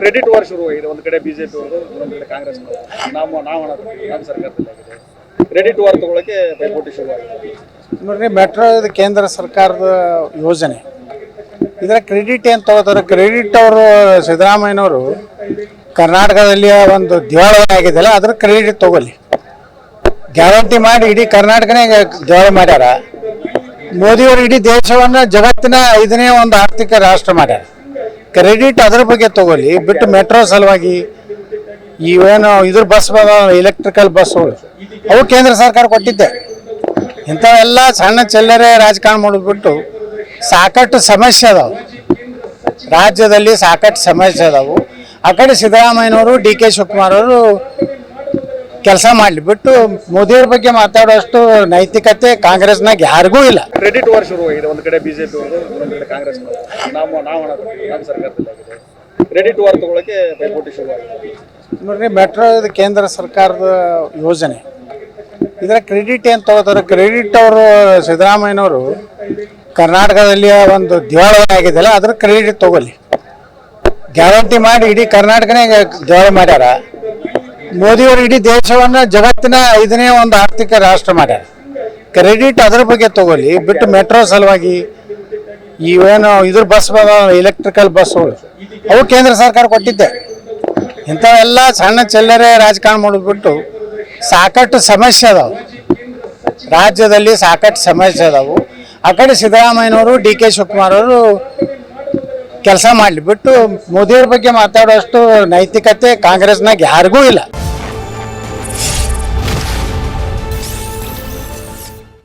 Credit war ಶುರುವಾಗಿದೆ ಒಂದು ಕಡೆ ಬಿಜೆಪಿ ಅವರು, ಇನ್ನೊಂದು ಕಡೆ ಕಾಂಗ್ರೆಸ್ ನಾವು ನಾವು ನಮ್ಮ ಸರ್ಕಾರದಲ್ಲಿ ಕ್ರೆಡಿಟ್ ವಾರ್ ತಗೊಳಕ್ಕೆ ಪೈಪೋಟಿ ಶುರುವಾಗಿದೆ ನೋಡ್ರಿ ಮೆಟ್ರೋ ಕೇಂದ್ರ ಸರ್ಕಾರದ ಯೋಜನೆ. ಇದರ ಕ್ರೆಡಿಟ್ ಏನು ತಗೋತಾರೆ? ಕ್ರೆಡಿಟ್ ಅವರು, ಸಿದ್ದರಾಮಯ್ಯನವರು ಕರ್ನಾಟಕದಲ್ಲಿ ಒಂದು ದಿವಾಳಿ ಆಗಿದೆಯಲ್ಲ, ಅದ್ರ ಕ್ರೆಡಿಟ್ ತಗೊಳ್ಳಿ. ಗ್ಯಾರಂಟಿ ಮಾಡಿ ಇಡೀ ಕರ್ನಾಟಕನೇ ದಿವಾಳಿ ಮಾಡ್ಯಾರ. ಮೋದಿಯವರು ಇಡೀ ದೇಶವನ್ನು ಜಗತ್ತಿನ ಐದನೇ ಒಂದು ಆರ್ಥಿಕ ರಾಷ್ಟ್ರ ಮಾಡ್ಯಾರ. ಕ್ರೆಡಿಟ್ ಅದ್ರ ಬಗ್ಗೆ ತಗೊಳ್ಳಿ. ಬಿಟ್ಟು ಮೆಟ್ರೋ ಸಲುವಾಗಿ ಇವೇನು ಇದ್ರ ಬಸ್ ಎಲೆಕ್ಟ್ರಿಕಲ್ ಬಸ್ಗಳು ಅವು ಕೇಂದ್ರ ಸರ್ಕಾರ ಕೊಟ್ಟಿದ್ದೆ. ಇಂಥವೆಲ್ಲ ಸಣ್ಣ ಚಿಲ್ಲರೆ ರಾಜಕಾರಣ ಮಾಡಿಬಿಟ್ಟು ಸಾಕಷ್ಟು ಸಮಸ್ಯೆ ಅದಾವು. ರಾಜ್ಯದಲ್ಲಿ ಸಾಕಷ್ಟು ಸಮಸ್ಯೆ ಅದಾವು. ಆ ಕಡೆ ಸಿದ್ದರಾಮಯ್ಯನವರು, ಡಿ ಕೆ ಶಿವಕುಮಾರ್ ಅವರು ಕೆಲಸ ಮಾಡಲಿ. ಬಿಟ್ಟು ಮೋದಿಯವ್ರ ಬಗ್ಗೆ ಮಾತಾಡೋಷ್ಟು ನೈತಿಕತೆ ಕಾಂಗ್ರೆಸ್ನಾಗ ಯಾರಿಗೂ ಇಲ್ಲ. ಕ್ರೆಡಿಟ್ ವಾರ್ ಶುರುವಾಗಿದೆ ಒಂದು ಕಡೆ ಬಿಜೆಪಿ ಒಂದು ಕಡೆ ಕಾಂಗ್ರೆಸ್ ನಾವು ನಾವು ನಮ್ಮ ಕ್ರೆಡಿಟ್ ವಾರ್ ತಗೊಳಕ್ಕೆ ಪೈಪೋಟಿ ಶುರುವಾಗಿದೆ ನೋಡ್ರಿ ಮೆಟ್ರೋ ಇದು ಕೇಂದ್ರ ಸರ್ಕಾರದ ಯೋಜನೆ. ಇದರ ಕ್ರೆಡಿಟ್ ಏನು ತಗೋತಾರೆ? ಕ್ರೆಡಿಟ್ ಅವರು ಸಿದ್ದರಾಮಯ್ಯನವರು ಕರ್ನಾಟಕದಲ್ಲಿ ಒಂದು ದಿವಾಳಿ ಆಗಿದೆಯಲ್ಲ ಅದ್ರ ಕ್ರೆಡಿಟ್ ತಗೊಳ್ಳಿ. ಗ್ಯಾರಂಟಿ ಮಾಡಿ ಇಡೀ ಕರ್ನಾಟಕನೇ ದಿವಾಳಿ ಮಾಡ್ಯಾರ. ಮೋದಿಯವರು ಇಡೀ ದೇಶವನ್ನ ಜಗತ್ತಿನ ಐದನೇ ಒಂದು ಆರ್ಥಿಕ ರಾಷ್ಟ್ರ ಮಾಡ್ಯಾರ. ಕ್ರೆಡಿಟ್ ಅದ್ರ ಬಗ್ಗೆ ತಗೊಳ್ಳಿ, ಬಿಟ್ಟು ಮೆಟ್ರೋ ಸಲುವಾಗಿ ಇವೇನು ಇದ್ರ ಬಸ್ ಎಲೆಕ್ಟ್ರಿಕಲ್ ಬಸ್ಗಳು ಅವು ಕೇಂದ್ರ ಸರ್ಕಾರ ಕೊಟ್ಟಿದ್ದೆ. ಇಂಥವೆಲ್ಲ ಸಣ್ಣ ಚಿಲ್ಲರೆ ರಾಜಕಾರಣ ಮಾಡಿಬಿಟ್ಟು ಸಾಕಷ್ಟು ಸಮಸ್ಯೆ ಅದಾವು. ರಾಜ್ಯದಲ್ಲಿ ಸಾಕಷ್ಟು ಸಮಸ್ಯೆ ಅದಾವು. ಆ ಕಡೆ ಸಿದ್ದರಾಮಯ್ಯನವರು, ಡಿ ಕೆ ಶಿವಕುಮಾರ್ ಅವರು ಕೆಲಸ ಮಾಡಲಿ. ಬಿಟ್ಟು ಮೋದಿಯವ್ರ ಬಗ್ಗೆ ಮಾತಾಡೋಷ್ಟು ನೈತಿಕತೆ ಕಾಂಗ್ರೆಸ್ನಾಗ ಯಾರಿಗೂ ಇಲ್ಲ.